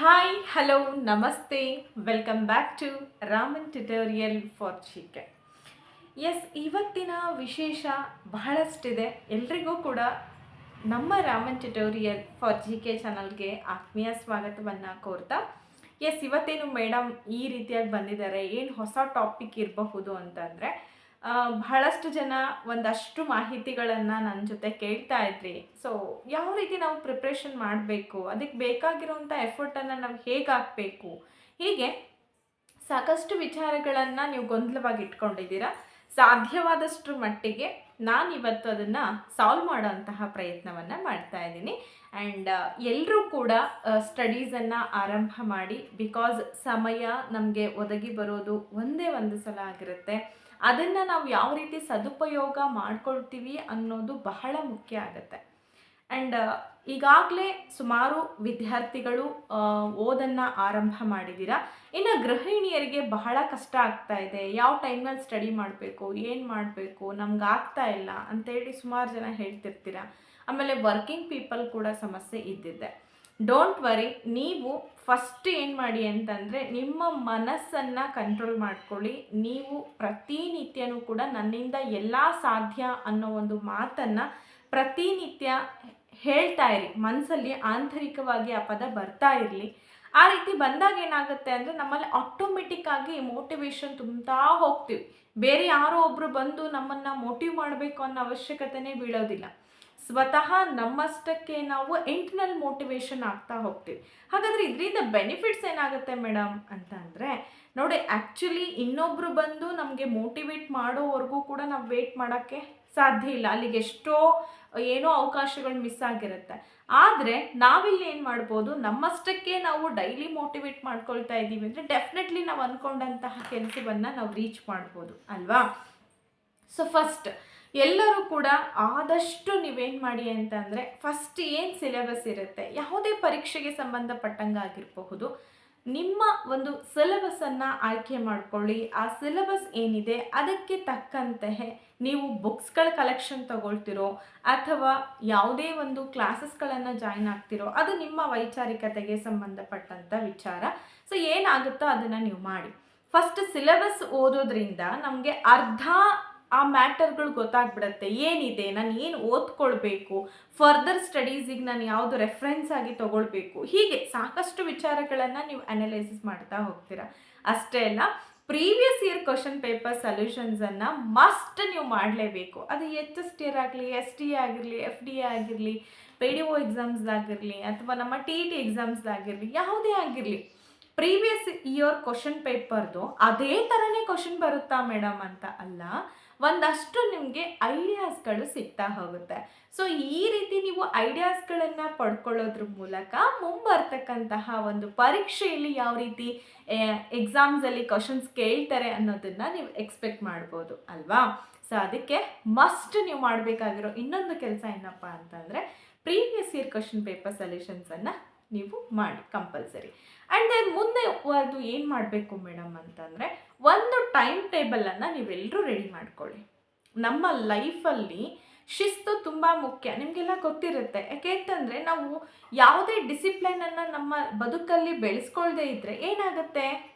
Hi hello ನಮಸ್ತೆ welcome back to Raman tutorial for chicken S ಇವತ್ತಿನ ವಿಶೇಷ ಬಹಳಷ್ಟಿದೆ. ಎಲ್ರಿಗೂ ಕೂಡ ನಮ್ಮ Raman tutorial for G K ಚಾನಲ್ಗೆ ಆತ್ಮೀಯ ಸ್ವಾಗತವನ್ನು ಕೋರ್ತಾ. ಎಸ್ ಇವತ್ತೇನು ಮೇಡಮ್ ಈ ರೀತಿಯಾಗಿ ಬಂದಿದ್ದಾರೆ. ಏನು ಹೊಸ ಟಾಪಿಕ್ ಇರಬಹುದು ಅಂತಂದರೆ ಬಹಳಷ್ಟು ಜನ ಒಂದಷ್ಟು ಮಾಹಿತಿಗಳನ್ನು ನನ್ನ ಜೊತೆ ಕೇಳ್ತಾ ಇದ್ರಿ. ಸೊ ಯಾವ ರೀತಿ ನಾವು ಪ್ರಿಪ್ರೇಷನ್ ಮಾಡಬೇಕು? ಅದಕ್ಕೆ ಬೇಕಾಗಿರುವಂಥ ಎಫರ್ಟನ್ನು ನಾವು ಹೇಗೆ ಹಾಕಬೇಕು? ಹೀಗೆ ಸಾಕಷ್ಟು ವಿಚಾರಗಳನ್ನು ನೀವು ಗೊಂದಲವಾಗಿ ಇಟ್ಕೊಂಡಿದ್ದೀರಾ. ಸಾಧ್ಯವಾದಷ್ಟು ಮಟ್ಟಿಗೆ ನಾನು ಇವತ್ತು ಅದನ್ನು ಸಾಲ್ವ್ ಮಾಡೋಂತಹ ಪ್ರಯತ್ನವನ್ನು ಮಾಡ್ತಾ ಇದ್ದೀನಿ. ಆ್ಯಂಡ್ ಎಲ್ಲರೂ ಕೂಡ ಸ್ಟಡೀಸನ್ನು ಆರಂಭ ಮಾಡಿ ಬಿಕಾಸ್ ಸಮಯ ನಮಗೆ ಒದಗಿ ಬರೋದು ಒಂದೇ ಒಂದು ಸಲ ಆಗಿರುತ್ತೆ. ಅದನ್ನು ನಾವು ಯಾವ ರೀತಿ ಸದುಪಯೋಗ ಮಾಡ್ಕೊಳ್ತೀವಿ ಅನ್ನೋದು ಬಹಳ ಮುಖ್ಯ ಆಗುತ್ತೆ. ಆ್ಯಂಡ್ ಈಗಾಗಲೇ ಸುಮಾರು ವಿದ್ಯಾರ್ಥಿಗಳು ಓದನ್ನು ಆರಂಭ ಮಾಡಿದ್ದೀರಾ ಇನ್ನು ಗೃಹಿಣಿಯರಿಗೆ ಬಹಳ ಕಷ್ಟ ಆಗ್ತಾ ಇದೆ. ಯಾವ ಟೈಮ್ನಲ್ಲಿ ಸ್ಟಡಿ ಮಾಡಬೇಕು, ಏನು ಮಾಡಬೇಕು, ನಮ್ಗೆ ಆಗ್ತಾ ಇಲ್ಲ ಅಂತೇಳಿ ಸುಮಾರು ಜನ ಹೇಳ್ತಿರ್ತೀರ? ಆಮೇಲೆ ವರ್ಕಿಂಗ್ ಪೀಪಲ್ ಕೂಡ ಸಮಸ್ಯೆ ಇದ್ದಿದೆ. ಡೋಂಟ್ ವರಿ ನೀವು ಫಸ್ಟ್ ಏನು ಮಾಡಿ ಅಂತಂದರೆ ನಿಮ್ಮ ಮನಸ್ಸನ್ನು ಕಂಟ್ರೋಲ್ ಮಾಡ್ಕೊಳ್ಳಿ. ನೀವು ಪ್ರತಿನಿತ್ಯನೂ ಕೂಡ ನನ್ನಿಂದ ಎಲ್ಲ ಸಾಧ್ಯ ಅನ್ನೋ ಒಂದು ಮಾತನ್ನು ಪ್ರತಿನಿತ್ಯ ಹೇಳ್ತಾ ಇರಿ. ಮನಸ್ಸಲ್ಲಿ ಆಂತರಿಕವಾಗಿ ಆ ಪದ ಬರ್ತಾ ಇರಲಿ. ಆ ರೀತಿ ಬಂದಾಗ ಏನಾಗುತ್ತೆ ಅಂದರೆ ನಮ್ಮಲ್ಲಿ ಆಟೋಮೆಟಿಕ್ ಆಗಿ ಮೋಟಿವೇಶನ್ ತುಂಬ್ತಾ ಹೋಗ್ತೀವಿ. ಬೇರೆ ಯಾರೋ ಒಬ್ಬರು ಬಂದು ನಮ್ಮನ್ನು ಮೋಟಿವ್ ಮಾಡಬೇಕು ಅನ್ನೋ ಅವಶ್ಯಕತೆನೇ ಬೀಳೋದಿಲ್ಲ. ಸ್ವತಃ ನಮ್ಮಷ್ಟಕ್ಕೆ ನಾವು ಇಂಟರ್ನಲ್ ಮೋಟಿವೇಶನ್ ಆಗ್ತಾ ಹೋಗ್ತೀವಿ. ಹಾಗಾದರೆ ಇದರಿಂದ ಬೆನಿಫಿಟ್ಸ್ ಏನಾಗುತ್ತೆ ಮೇಡಮ್ ಅಂತ ಅಂದರೆ, ನೋಡಿ ಆ್ಯಕ್ಚುಲಿ ಇನ್ನೊಬ್ಬರು ಬಂದು ನಮಗೆ ಮೋಟಿವೇಟ್ ಮಾಡೋವರೆಗೂ ಕೂಡ ನಾವು ವೇಟ್ ಮಾಡೋಕ್ಕೆ ಸಾಧ್ಯ ಇಲ್ಲ. ಅಲ್ಲಿಗೆ ಎಷ್ಟೋ ಏನೋ ಅವಕಾಶಗಳು ಮಿಸ್ ಆಗಿರುತ್ತೆ. ಆದರೆ ನಾವಿಲ್ಲಿ ಏನು ಮಾಡ್ಬೋದು, ನಮ್ಮಷ್ಟಕ್ಕೆ ನಾವು ಡೈಲಿ ಮೋಟಿವೇಟ್ ಮಾಡ್ಕೊಳ್ತಾ ಇದ್ದೀವಿ ಅಂದರೆ ಡೆಫಿನೆಟ್ಲಿ ನಾವು ಅಂದ್ಕೊಂಡಂತಹ ಕೆಲಸವನ್ನು ನಾವು ರೀಚ್ ಮಾಡ್ಬೋದು, ಅಲ್ವಾ? ಸೊ ಫಸ್ಟ್ ಎಲ್ಲರೂ ಕೂಡ ಆದಷ್ಟು ನೀವೇನು ಮಾಡಿ ಅಂತಂದರೆ ಫಸ್ಟ್ ಏನು ಸಿಲೆಬಸ್ ಇರುತ್ತೆ, ಯಾವುದೇ ಪರೀಕ್ಷೆಗೆ ಸಂಬಂಧಪಟ್ಟಂಗೆ ಆಗಿರಬಹುದು, ನಿಮ್ಮ ಒಂದು ಸಿಲೆಬಸನ್ನು ಆಯ್ಕೆ ಮಾಡ್ಕೊಳ್ಳಿ, ಆ ಸಿಲೆಬಸ್ ಏನಿದೆ ಅದಕ್ಕೆ ತಕ್ಕಂತೆ ನೀವು ಬುಕ್ಸ್ಗಳ ಕಲೆಕ್ಷನ್ ತಗೊಳ್ತಿರೋ, ಅಥವಾ ಯಾವುದೇ ಒಂದು ಕ್ಲಾಸಸ್ಗಳನ್ನು ಜಾಯಿನ್ ಆಗ್ತಿರೋ, ಅದು ನಿಮ್ಮ ವೈಚಾರಿಕತೆಗೆ ಸಂಬಂಧಪಟ್ಟಂಥ ವಿಚಾರ. ಸೊ ಏನಾಗುತ್ತೋ ಅದನ್ನು ನೀವು ಮಾಡಿ. ಫಸ್ಟ್ ಸಿಲೆಬಸ್ ಓದೋದ್ರಿಂದ ನಮಗೆ ಅರ್ಧ ಆ ಮ್ಯಾಟರ್ಗಳು ಗೊತ್ತಾಗ್ಬಿಡತ್ತೆ. ಏನಿದೆ? ನಾನು ಏನು ಓದ್ಕೊಳ್ಬೇಕು? ಫರ್ದರ್ ಸ್ಟಡೀಸಿಗೆ ನಾನು ಯಾವುದು ರೆಫರೆನ್ಸ್ ಆಗಿ ತಗೊಳ್ಬೇಕು? ಹೀಗೆ ಸಾಕಷ್ಟು ವಿಚಾರಗಳನ್ನು ನೀವು ಅನಲೈಸಿಸ್ ಮಾಡ್ತಾ ಹೋಗ್ತೀರ. ಅಷ್ಟೇ ಅಲ್ಲ ಪ್ರೀವಿಯಸ್ ಇಯರ್ ಕ್ವಶನ್ ಪೇಪರ್ ಸೊಲ್ಯೂಷನ್ಸನ್ನು ಮಸ್ಟ್ ನೀವು ಮಾಡಲೇಬೇಕು. ಅದು ಎಚ್ ಎಸ್ ಟಿ ಆಗಲಿ ಎಸ್ ಟಿ ಆಗಿರಲಿ ಎಫ್ ಡಿ ಆಗಿರಲಿ ಪಿ ಡಿ ಒ ಎಕ್ಸಾಮ್ಸ್ದಾಗಿರಲಿ ಅಥವಾ ನಮ್ಮ ಟಿ ಇ ಟಿ ಎಕ್ಸಾಮ್ಸ್ದಾಗಿರಲಿ ಯಾವುದೇ ಆಗಿರಲಿ. ಪ್ರೀವಿಯಸ್ ಇಯರ್ ಕ್ವಶನ್ ಪೇಪರ್ದು ಅದೇ ಥರನೇ ಕ್ವಶನ್ ಬರುತ್ತಾ ಮೇಡಮ್ ಅಂತ ಅಲ್ಲ ಒಂದಷ್ಟು ನಿಮಗೆ ಐಡಿಯಾಸ್ಗಳು ಸಿಗ್ತಾ ಹೋಗುತ್ತೆ. ಸೊ ಈ ರೀತಿ ನೀವು ಐಡಿಯಾಸ್ಗಳನ್ನು ಪಡ್ಕೊಳ್ಳೋದ್ರ ಮೂಲಕ ಮುಂಬರ್ತಕ್ಕಂತಹ ಒಂದು ಪರೀಕ್ಷೆಯಲ್ಲಿ ಯಾವ ರೀತಿ ಎಕ್ಸಾಮ್ಸಲ್ಲಿ ಕ್ವಶನ್ಸ್ ಕೇಳ್ತಾರೆ ಅನ್ನೋದನ್ನು ನೀವು ಎಕ್ಸ್ಪೆಕ್ಟ್ ಮಾಡ್ಬೋದು, ಅಲ್ವಾ? ಸೊ ಅದಕ್ಕೆ ಮಸ್ಟ್ ನೀವು ಮಾಡಬೇಕಾಗಿರೋ ಇನ್ನೊಂದು ಕೆಲಸ ಏನಪ್ಪ ಅಂತಂದರೆ ಪ್ರೀವಿಯಸ್ ಇಯರ್ ಕ್ವಶನ್ ಪೇಪರ್ ಸೊಲ್ಯೂಷನ್ಸನ್ನು ನೀವು ಮಾಡಿ ಕಂಪಲ್ಸರಿ ಆ್ಯಂಡ್ ದೆನ್ ಮುಂದೆ ಅದು ಏನು ಮಾಡಬೇಕು ಮೇಡಮ್ ಅಂತಂದರೆ, ಒಂದು ಟೈಮ್ ಟೇಬಲನ್ನು ನೀವೆಲ್ಲರೂ ರೆಡಿ ಮಾಡ್ಕೊಳ್ಳಿ. ನಮ್ಮ ಲೈಫಲ್ಲಿ ಶಿಸ್ತು ತುಂಬ ಮುಖ್ಯ. ನಿಮಗೆಲ್ಲ ಗೊತ್ತಿರುತ್ತೆ. ಯಾಕೆ ಅಂತಂದರೆ ನಾವು ಯಾವುದೇ ಡಿಸಿಪ್ಲಿನನ್ನು ನಮ್ಮ ಬದುಕಲ್ಲಿ ಬೆಳೆಸ್ಕೊಳ್ದೇ ಇದ್ದರೆ ಏನಾಗುತ್ತೆ?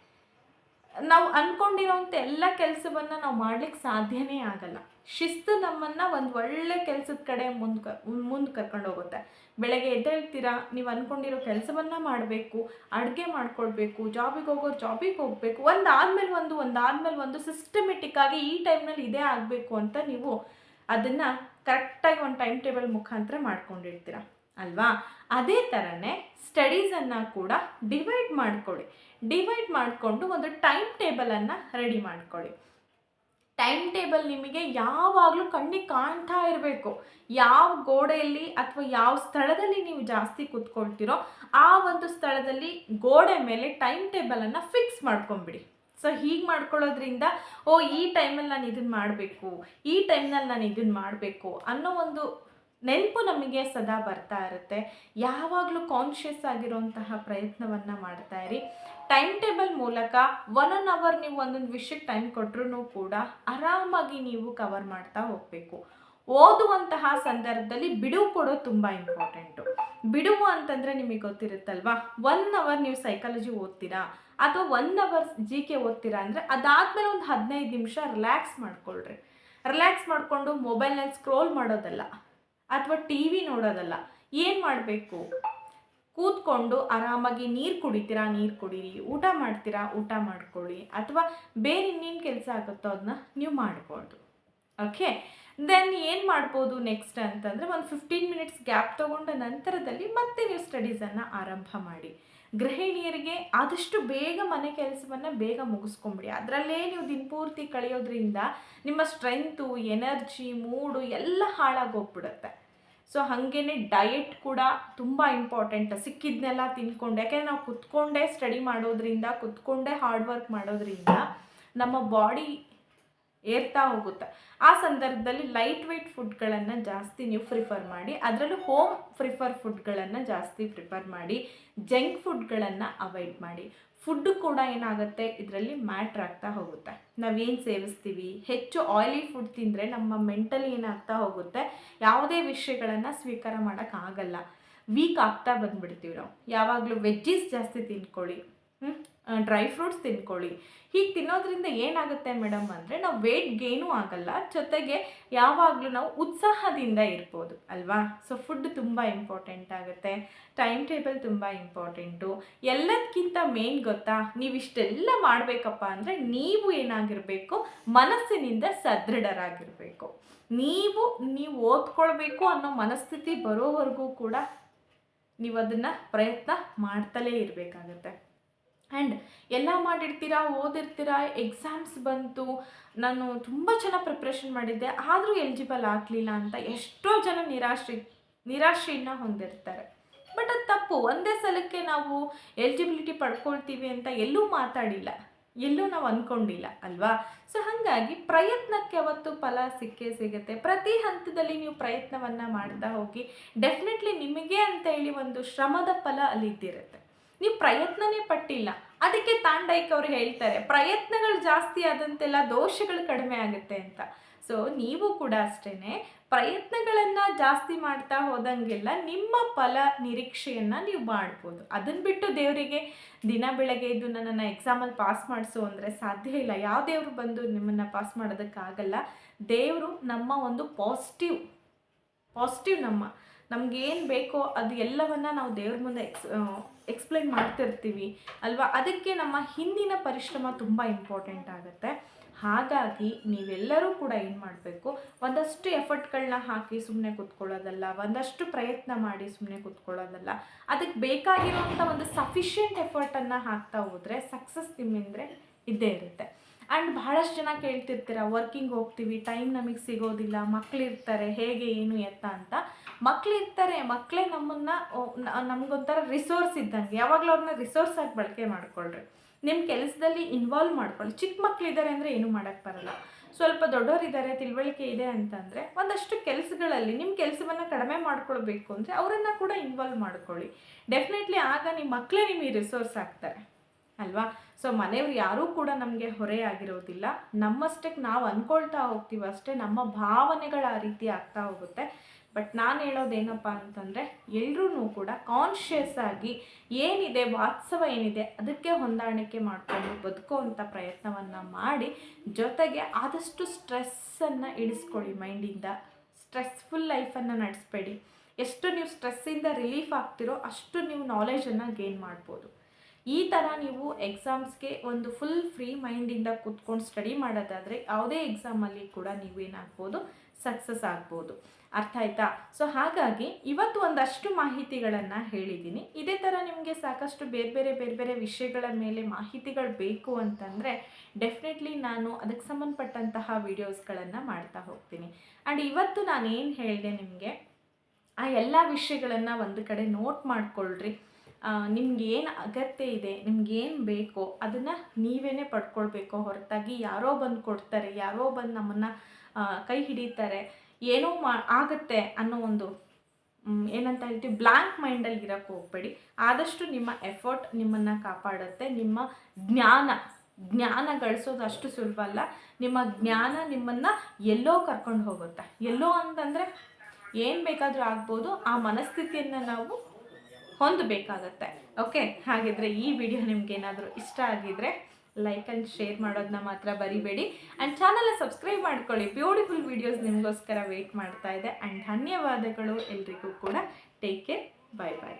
ನಾವು ಅಂದ್ಕೊಂಡಿರೋಂಥ ಎಲ್ಲ ಕೆಲಸವನ್ನು ನಾವು ಮಾಡ್ಲಿಕ್ಕೆ ಸಾಧ್ಯನೇ ಆಗಲ್ಲ. ಶಿಸ್ತು ನಮ್ಮನ್ನು ಒಂದು ಒಳ್ಳೆ ಕೆಲಸದ ಕಡೆ ಮುಂದೆ ಮುಂದೆ ಕರ್ಕೊಂಡು ಹೋಗುತ್ತೆ. ಬೆಳಗ್ಗೆ ಎದ್ದೇಳ್ತೀರಾ ನೀವು ಅಂದ್ಕೊಂಡಿರೋ ಕೆಲಸವನ್ನು ಮಾಡಬೇಕು, ಅಡುಗೆ ಮಾಡ್ಕೊಳ್ಬೇಕು ಜಾಬಿಗೆ ಹೋಗೋರು ಜಾಬಿಗೆ ಹೋಗಬೇಕು, ಒಂದು ಆದಮೇಲೆ ಒಂದು ಒಂದು ಆದಮೇಲೆ ಒಂದು ಸಿಸ್ಟಮೆಟಿಕ್ಕಾಗಿ ಈ ಟೈಮ್ನಲ್ಲಿ ಇದೇ ಆಗಬೇಕು ಅಂತ ನೀವು ಅದನ್ನು ಕರೆಕ್ಟಾಗಿ ಒಂದು ಟೈಮ್ ಟೇಬಲ್ ಮುಖಾಂತರ ಮಾಡ್ಕೊಂಡಿರ್ತೀರ. ಅಲ್ವಾ? ಅದೇ ಥರನೇ ಸ್ಟಡೀಸನ್ನು ಕೂಡ ಡಿವೈಡ್ ಮಾಡಿಕೊಳ್ಳಿ. ಡಿವೈಡ್ ಮಾಡಿಕೊಂಡು ಒಂದು ಟೈಮ್ ಟೇಬಲನ್ನು ರೆಡಿ ಮಾಡ್ಕೊಳ್ಳಿ. ಟೈಮ್ ಟೇಬಲ್ ನಿಮಗೆ ಯಾವಾಗಲೂ ಕಣ್ಣಿಗೆ ಕಾಣ್ತಾ ಇರಬೇಕು. ಯಾವ ಗೋಡೆಯಲ್ಲಿ ಅಥವಾ ಯಾವ ಸ್ಥಳದಲ್ಲಿ ನೀವು ಜಾಸ್ತಿ ಕೂತ್ಕೊಳ್ತೀರೋ ಆ ಒಂದು ಸ್ಥಳದಲ್ಲಿ ಗೋಡೆ ಮೇಲೆ ಟೈಮ್ ಟೇಬಲನ್ನು ಫಿಕ್ಸ್ ಮಾಡ್ಕೊಂಬಿಡಿ. ಸೊ ಹೀಗೆ ಮಾಡ್ಕೊಳ್ಳೋದ್ರಿಂದ, ಓ, ಈ ಟೈಮಲ್ಲಿ ನಾನು ಇದನ್ನು ಮಾಡಬೇಕು, ಈ ಟೈಮ್ನಲ್ಲಿ ನಾನು ಇದನ್ನು ಮಾಡಬೇಕು ಅನ್ನೋ ಒಂದು ನೆನಪು ನಮಗೆ ಸದಾ ಬರ್ತಾ ಇರುತ್ತೆ. ಯಾವಾಗಲೂ ಕಾನ್ಷಿಯಸ್ ಆಗಿರುವಂತಹ ಪ್ರಯತ್ನವನ್ನು ಮಾಡ್ತಾ ಇರಿ. ಟೈಮ್ ಟೇಬಲ್ ಮೂಲಕ ಒನ್ ಒನ್ ಅವರ್ ನೀವು ಒಂದೊಂದು ವಿಷಯಕ್ಕೆ ಟೈಮ್ ಕೊಟ್ಟರು ಕೂಡ ಆರಾಮಾಗಿ ನೀವು ಕವರ್ ಮಾಡ್ತಾ ಹೋಗಬೇಕು. ಓದುವಂತಹ ಸಂದರ್ಭದಲ್ಲಿ ಬಿಡುವು ಕೊಡೋದು ತುಂಬ ಇಂಪಾರ್ಟೆಂಟು ಬಿಡುವು ಅಂತಂದರೆ ನಿಮಗೆ ಗೊತ್ತಿರುತ್ತಲ್ವಾ? ಒನ್ ಅವರ್ ನೀವು ಸೈಕಾಲಜಿ ಓದ್ತೀರಾ? ಅಥವಾ ಒನ್ ಅವರ್ ಜಿ ಕೆ ಓದ್ತೀರಾ ಅಂದರೆ ಅದಾದಮೇಲೆ ಒಂದು ಹದಿನೈದು ನಿಮಿಷ ರಿಲ್ಯಾಕ್ಸ್ ಮಾಡ್ಕೊಳ್ರಿ. ರಿಲ್ಯಾಕ್ಸ್ ಮಾಡಿಕೊಂಡು ಮೊಬೈಲ್ನಲ್ಲಿ ಸ್ಕ್ರೋಲ್ ಮಾಡೋದಲ್ಲ. ಅಥವಾ ಟಿ ವಿ ನೋಡೋದಲ್ಲ, ಏನು ಮಾಡಬೇಕು? ಕೂತ್ಕೊಂಡು ಆರಾಮಾಗಿ ನೀರು ಕುಡಿತೀರಾ? ನೀರು ಕುಡೀರಿ. ಊಟ ಮಾಡ್ತೀರಾ? ಊಟ ಮಾಡ್ಕೊಳ್ಳಿ. ಅಥವಾ ಬೇರೆ ಇನ್ನೇನು ಕೆಲಸ ಆಗುತ್ತೋ ಅದನ್ನ ನೀವು ಮಾಡ್ಬೋದು. ಓಕೆ ದೆನ್ ಏನು ಮಾಡ್ಬೋದು ನೆಕ್ಸ್ಟ್ ಅಂತಂದರೆ ಒಂದು ಫಿಫ್ಟೀನ್ ಮಿನಿಟ್ಸ್ ಗ್ಯಾಪ್ ತೊಗೊಂಡ ನಂತರದಲ್ಲಿ ಮತ್ತೆ ನೀವು ಸ್ಟಡೀಸನ್ನು ಆರಂಭ ಮಾಡಿ. ಗೃಹಿಣಿಯರಿಗೆ ಆದಷ್ಟು ಬೇಗ ಮನೆ ಕೆಲಸವನ್ನು ಬೇಗ ಮುಗಿಸ್ಕೊಂಬಿಡಿ. ಅದರಲ್ಲೇ ನೀವು ದಿನಪೂರ್ತಿ ಕಳೆಯೋದ್ರಿಂದ ನಿಮ್ಮ ಸ್ಟ್ರೆಂತು ಎನರ್ಜಿ ಮೂಡು ಎಲ್ಲ ಹಾಳಾಗೋಗ್ಬಿಡುತ್ತೆ. ಸೊ ಹಾಗೇನೆ ಡಯೆಟ್ ಕೂಡ ತುಂಬ ಇಂಪಾರ್ಟೆಂಟ್ ಸಿಕ್ಕಿದ್ನೆಲ್ಲ ತಿನ್ಕೊಂಡು, ಯಾಕೆಂದರೆ ನಾವು ಕುತ್ಕೊಂಡೇ ಸ್ಟಡಿ ಮಾಡೋದ್ರಿಂದ, ಕುತ್ಕೊಂಡೇ ಹಾರ್ಡ್ ವರ್ಕ್ ಮಾಡೋದ್ರಿಂದ ನಮ್ಮ ಬಾಡಿ ಏರ್ತಾ ಹೋಗುತ್ತೆ. ಆ ಸಂದರ್ಭದಲ್ಲಿ ಲೈಟ್ ವೆಯ್ಟ್ ಫುಡ್ಗಳನ್ನು ಜಾಸ್ತಿ ನೀವು ಪ್ರಿಫರ್ ಮಾಡಿ, ಅದರಲ್ಲೂ ಹೋಮ್ ಪ್ರಿಫರ್ ಫುಡ್ಗಳನ್ನು ಜಾಸ್ತಿ ಪ್ರಿಫರ್ ಮಾಡಿ ಜಂಕ್ ಫುಡ್ಗಳನ್ನು ಅವಾಯ್ಡ್ ಮಾಡಿ. ಫುಡ್ ಕೂಡ ಏನಾಗುತ್ತೆ? ಇದರಲ್ಲಿ ಮ್ಯಾಟ್ರ್ ಆಗ್ತಾ ಹೋಗುತ್ತೆ. ನಾವೇನು ಸೇವಿಸ್ತೀವಿ? ಹೆಚ್ಚು ಆಯಿಲಿ ಫುಡ್ ತಿಂದರೆ ನಮ್ಮ ಮೆಂಟಲಿ ಏನಾಗ್ತಾ ಹೋಗುತ್ತೆ? ಯಾವುದೇ ವಿಷಯಗಳನ್ನು ಸ್ವೀಕಾರ ಮಾಡೋಕ್ಕಾಗಲ್ಲ ವೀಕ್ ಆಗ್ತಾ ಬಂದುಬಿಡ್ತೀವಿ ನಾವು. ಯಾವಾಗಲೂ ವೆಜ್ಜೀಸ್ ಜಾಸ್ತಿ ತಿನ್ಕೊಳ್ಳಿ ಡ್ರೈ ಫ್ರೂಟ್ಸ್ ತಿನ್ಕೊಳ್ಳಿ. ಹೀಗೆ ತಿನ್ನೋದ್ರಿಂದ ಏನಾಗುತ್ತೆ ಮೇಡಮ್ ಅಂದರೆ ನಾವು ವೆಯ್ಟ್ ಗೇನೂ ಆಗಲ್ಲ. ಜೊತೆಗೆ ಯಾವಾಗಲೂ ನಾವು ಉತ್ಸಾಹದಿಂದ ಇರ್ಬೋದು ಅಲ್ವಾ? ಸೊ ಫುಡ್ ತುಂಬ ಇಂಪಾರ್ಟೆಂಟ್ ಆಗುತ್ತೆ. ಟೈಮ್ ಟೇಬಲ್ ತುಂಬ ಇಂಪಾರ್ಟೆಂಟು ಎಲ್ಲದಕ್ಕಿಂತ ಮೇನ್ ಗೊತ್ತಾ? ನೀವು ಇಷ್ಟೆಲ್ಲ ಮಾಡಬೇಕಪ್ಪ ಅಂದರೆ ನೀವು ಏನಾಗಿರಬೇಕು? ಮನಸ್ಸಿನಿಂದ ಸದೃಢರಾಗಿರಬೇಕು. ನೀವು ನೀವು ಓದ್ಕೊಳ್ಬೇಕು ಅನ್ನೋ ಮನಸ್ಥಿತಿ ಬರೋವರೆಗೂ ಕೂಡ ನೀವು ಅದನ್ನು ಪ್ರಯತ್ನ ಮಾಡ್ತಲೇ ಇರಬೇಕಾಗತ್ತೆ. ಆ್ಯಂಡ್ ಎಲ್ಲ ಮಾಡಿರ್ತೀರಾ, ಓದಿರ್ತೀರಾ ಎಕ್ಸಾಮ್ಸ್ ಬಂತು, ನಾನು ತುಂಬ ಚೆನ್ನಾಗಿ ಪ್ರಿಪ್ರೇಷನ್ ಮಾಡಿದ್ದೆ, ಆದರೂ ಎಲಿಜಿಬಲ್ ಆಗಲಿಲ್ಲ ಅಂತ ಎಷ್ಟೋ ಜನ ನಿರಾಶ್ರಿ ನಿರಾಶೆಯನ್ನು ಹೊಂದಿರ್ತಾರೆ. ಬಟ್ ಅದು ತಪ್ಪು, ಒಂದೇ ಸಲಕ್ಕೆ ನಾವು ಎಲಿಜಿಬಿಲಿಟಿ ಪಡ್ಕೊಳ್ತೀವಿ ಅಂತ ಎಲ್ಲೂ ಮಾತಾಡಿಲ್ಲ, ಎಲ್ಲೂ ನಾವು ಅಂದ್ಕೊಂಡಿಲ್ಲ ಅಲ್ವಾ? ಸೊ ಹಾಗಾಗಿ ಪ್ರಯತ್ನಕ್ಕೆ ಅವತ್ತು ಫಲ ಸಿಕ್ಕೇ ಸಿಗುತ್ತೆ. ಪ್ರತಿ ಹಂತದಲ್ಲಿ ನೀವು ಪ್ರಯತ್ನವನ್ನು ಮಾಡ್ತಾ ಹೋಗಿ ಡೆಫಿನೆಟ್ಲಿ ನಿಮಗೆ ಅಂತ ಹೇಳಿ ಒಂದು ಶ್ರಮದ ಫಲ ಅಲ್ಲಿ ಇದ್ದಿರುತ್ತೆ ನೀವು ಪ್ರಯತ್ನನೇ ಪಟ್ಟಿಲ್ಲ. ಅದಕ್ಕೆ ತಾಂಡೈಕ್ ಅವರು ಹೇಳ್ತಾರೆ, ಪ್ರಯತ್ನಗಳು ಜಾಸ್ತಿ ಆದಂತೆಲ್ಲ ದೋಷಗಳು ಕಡಿಮೆ ಆಗುತ್ತೆ ಅಂತ. ಸೊ ನೀವು ಕೂಡ ಅಷ್ಟೇ ಪ್ರಯತ್ನಗಳನ್ನು ಜಾಸ್ತಿ ಮಾಡ್ತಾ ಹೋದಂಗೆಲ್ಲ ನಿಮ್ಮ ಫಲ ನಿರೀಕ್ಷೆಯನ್ನು ನೀವು ಮಾಡ್ಬೋದು. ಅದನ್ನು ಬಿಟ್ಟು ದೇವರಿಗೆ ದಿನ ಬೆಳಗ್ಗೆ ಇದು ನನ್ನನ್ನು ಎಕ್ಸಾಮಲ್ಲಿ ಪಾಸ್ ಮಾಡಿಸು ಅಂದರೆ ಸಾಧ್ಯ ಇಲ್ಲ. ಯಾವ ದೇವರು ಬಂದು ನಿಮ್ಮನ್ನು ಪಾಸ್ ಮಾಡೋದಕ್ಕಾಗಲ್ಲ, ದೇವರು ನಮ್ಮ ಒಂದು ಪಾಸಿಟಿವ್ ಪಾಸಿಟಿವ್ ನಮ್ಮ. ನಮಗೇನು ಬೇಕೋ ಅದು ಎಲ್ಲವನ್ನು ನಾವು ದೇವ್ರ ಮುಂದೆ ಎಕ್ಸ್ ಎಕ್ಸ್ಪ್ಲೈನ್ ಮಾಡ್ತಿರ್ತೀವಿ ಅಲ್ವಾ? ಅದಕ್ಕೆ ನಮ್ಮ ಹಿಂದಿನ ಪರಿಶ್ರಮ ತುಂಬ ಇಂಪಾರ್ಟೆಂಟ್ ಆಗುತ್ತೆ. ಹಾಗಾಗಿ ನೀವೆಲ್ಲರೂ ಕೂಡ ಏನು ಮಾಡಬೇಕು, ಒಂದಷ್ಟು ಎಫರ್ಟ್ಗಳನ್ನ ಹಾಕಿ ಸುಮ್ಮನೆ ಕೂತ್ಕೊಳ್ಳೋದಲ್ಲ, ಒಂದಷ್ಟು ಪ್ರಯತ್ನ ಮಾಡಿ ಸುಮ್ಮನೆ ಕೂತ್ಕೊಳ್ಳೋದಲ್ಲ, ಅದಕ್ಕೆ ಬೇಕಾಗಿರೋಂಥ ಒಂದು ಸಫಿಷಿಯೆಂಟ್ ಎಫರ್ಟನ್ನು ಹಾಕ್ತಾ ಹೋದರೆ ಸಕ್ಸಸ್ ನಿಮ್ಮಿಂದ್ರೆ ಇದ್ದೇ ಇರುತ್ತೆ. ಆ್ಯಂಡ್ ಬಹಳಷ್ಟು ಜನ ಕೇಳ್ತಿರ್ತೀರ ವರ್ಕಿಂಗ್ ಹೋಗ್ತೀವಿ ಟೈಮ್ ನಮಗೆ ಸಿಗೋದಿಲ್ಲ ಮಕ್ಕಳಿರ್ತಾರೆ ಹೇಗೆ, ಏನು, ಎತ್ತ ಅಂತ. ಮಕ್ಕಳಿರ್ತಾರೆ ಮಕ್ಕಳೇ ನಮ್ಮನ್ನು ನಮ್ಗೊಂಥರ ರಿಸೋರ್ಸ್ ಇದ್ದಂಗೆ. ಯಾವಾಗಲೂ ಅವ್ರನ್ನ ರಿಸೋರ್ಸ್ ಆಗಿ ಬಳಕೆ ಮಾಡ್ಕೊಳ್ರಿ. ನಿಮ್ಮ ಕೆಲಸದಲ್ಲಿ ಇನ್ವಾಲ್ವ್ ಮಾಡ್ಕೊಳ್ಳಿ ಚಿಕ್ಕ ಮಕ್ಕಳಿದ್ದಾರೆ ಅಂದರೆ ಏನೂ ಮಾಡೋಕ್ಕೆ ಬರಲ್ಲ. ಸ್ವಲ್ಪ ದೊಡ್ಡವರಿದ್ದಾರೆ ತಿಳುವಳಿಕೆ ಇದೆ ಅಂತಂದರೆ ಒಂದಷ್ಟು ಕೆಲಸಗಳಲ್ಲಿ ನಿಮ್ಮ ಕೆಲಸವನ್ನು ಕಡಿಮೆ ಮಾಡ್ಕೊಳ್ಬೇಕು ಅಂದರೆ ಅವರನ್ನು ಕೂಡ ಇನ್ವಾಲ್ವ್ ಮಾಡ್ಕೊಳ್ಳಿ. ಡೆಫಿನೆಟ್ಲಿ ಆಗ ನಿಮ್ಮ ಮಕ್ಕಳೇ ನಿಮಗೆ ರಿಸೋರ್ಸ್ ಆಗ್ತಾರೆ. ಅಲ್ವಾ? ಸೊ ಮನೆಯವ್ರು ಯಾರೂ ಕೂಡ ನಮಗೆ ಹೊರೆ ಆಗಿರೋದಿಲ್ಲ. ನಮ್ಮಷ್ಟಕ್ಕೆ ನಾವು ಅಂದ್ಕೊಳ್ತಾ ಹೋಗ್ತೀವಿ ಅಷ್ಟೇ ನಮ್ಮ ಭಾವನೆಗಳು ಆ ರೀತಿ ಆಗ್ತಾ ಹೋಗುತ್ತೆ. ಬಟ್ ನಾನು ಹೇಳೋದೇನಪ್ಪ ಅಂತಂದರೆ ಎಲ್ಲರೂ ಕೂಡ ಕಾನ್ಷಿಯಸ್ ಆಗಿ ಏನಿದೆ, ವಾತ್ಸವ ಏನಿದೆ, ಅದಕ್ಕೆ ಹೊಂದಾಣಿಕೆ ಮಾಡಿಕೊಂಡು ಬದುಕುವಂಥ ಪ್ರಯತ್ನವನ್ನು ಮಾಡಿ, ಜೊತೆಗೆ ಆದಷ್ಟು ಸ್ಟ್ರೆಸ್ಸನ್ನು ಇಳಿಸ್ಕೊಳ್ಳಿ ಮೈಂಡಿಂದ ಸ್ಟ್ರೆಸ್ಫುಲ್ ಲೈಫನ್ನು ನಡೆಸಬೇಡಿ. ಎಷ್ಟು ನೀವು ಸ್ಟ್ರೆಸ್ಸಿಂದ ರಿಲೀಫ್ ಆಗ್ತಿರೋ ಅಷ್ಟು ನೀವು ನಾಲೆಜನ್ನು ಗೇನ್ ಮಾಡ್ಬೋದು. ಈ ಥರ ನೀವು ಎಕ್ಸಾಮ್ಸ್ಗೆ ಒಂದು ಫುಲ್ ಫ್ರೀ ಮೈಂಡಿಂದ ಕೂತ್ಕೊಂಡು ಸ್ಟಡಿ ಮಾಡೋದಾದರೆ, ಯಾವುದೇ ಎಕ್ಸಾಮಲ್ಲಿ ಕೂಡ ನೀವು ಏನಾಗ್ಬೋದು ಸಕ್ಸಸ್ ಆಗ್ಬೋದು. ಅರ್ಥ ಆಯ್ತಾ? ಸೊ ಹಾಗಾಗಿ ಇವತ್ತು ಒಂದಷ್ಟು ಮಾಹಿತಿಗಳನ್ನು ಹೇಳಿದ್ದೀನಿ ಇದೇ ಥರ ನಿಮಗೆ ಸಾಕಷ್ಟು ಬೇರೆ ಬೇರೆ ಬೇರೆ ಬೇರೆ ವಿಷಯಗಳ ಮೇಲೆ ಮಾಹಿತಿಗಳು ಬೇಕು ಅಂತಂದರೆ ಡೆಫಿನೆಟ್ಲಿ ನಾನು ಅದಕ್ಕೆ ಸಂಬಂಧಪಟ್ಟಂತಹ ವಿಡಿಯೋಸ್ಗಳನ್ನು ಮಾಡ್ತಾ ಹೋಗ್ತೀನಿ. ಆ್ಯಂಡ್ ಇವತ್ತು ನಾನು ಏನು ಹೇಳಿದೆ ನಿಮಗೆ, ಆ ಎಲ್ಲ ವಿಷಯಗಳನ್ನು ಒಂದು ಕಡೆ ನೋಟ್ ಮಾಡಿಕೊಳ್ಳ್ರಿ ನಿಮ್ಗೆ ಏನು ಅಗತ್ಯ ಇದೆ ನಿಮ್ಗೇನು ಬೇಕೋ ಅದನ್ನು ನೀವೇ ಪಡ್ಕೊಳ್ಬೇಕು ಹೊರತಾಗಿ ಯಾರೋ ಬಂದು ಕೊಡ್ತಾರೆ, ಯಾರೋ ಬಂದು ನಮ್ಮನ್ನು ಕೈ ಹಿಡಿತಾರೆ ಏನೋ ಮಾ, ಆಗುತ್ತೆ ಅನ್ನೋ ಒಂದು ಏನಂತ ಹೇಳ್ತೀವಿ ಬ್ಲ್ಯಾಂಕ್ ಮೈಂಡಲ್ಲಿ ಇರೋಕ್ಕೆ ಹೋಗಬೇಡಿ. ಆದಷ್ಟು ನಿಮ್ಮ ಎಫರ್ಟ್ ನಿಮ್ಮನ್ನು ಕಾಪಾಡುತ್ತೆ. ನಿಮ್ಮ ಜ್ಞಾನ ಜ್ಞಾನ ಗಳಿಸೋದು ಅಷ್ಟು ಸುಲಭ ಅಲ್ಲ. ನಿಮ್ಮ ಜ್ಞಾನ ನಿಮ್ಮನ್ನು ಎಲ್ಲೋ ಕರ್ಕೊಂಡು ಹೋಗುತ್ತೆ. ಎಲ್ಲೋ ಅಂತಂದರೆ ಏನು ಬೇಕಾದರೂ ಆಗ್ಬೋದು. ಆ ಮನಸ್ಥಿತಿಯನ್ನು ನಾವು ಹೊಂದಬೇಕಾಗತ್ತೆ. ಓಕೆ ಹಾಗಿದ್ರೆ ಈ ವಿಡಿಯೋ ನಿಮ್ಗೇನಾದರೂ ಇಷ್ಟ ಆಗಿದ್ರೆ ಲೈಕ್ ಆ್ಯಂಡ್ ಶೇರ್ ಮಾಡೋದನ್ನ ಮಾತ್ರ ಬರಿಬೇಡಿ. ಆ್ಯಂಡ್ ಚಾನಲ್ನ ಸಬ್ಸ್ಕ್ರೈಬ್ ಮಾಡ್ಕೊಳ್ಳಿ. ಬ್ಯೂಟಿಫುಲ್ ವೀಡಿಯೋಸ್ ನಿಮಗೋಸ್ಕರ ವೆಯ್ಟ್ ಮಾಡ್ತಾ ಇದೆ. ಆ್ಯಂಡ್ ಧನ್ಯವಾದಗಳು ಎಲ್ರಿಗೂ ಕೂಡ. ಟೇಕ್ ಕೇರ್ ಬಾಯ್ ಬಾಯ್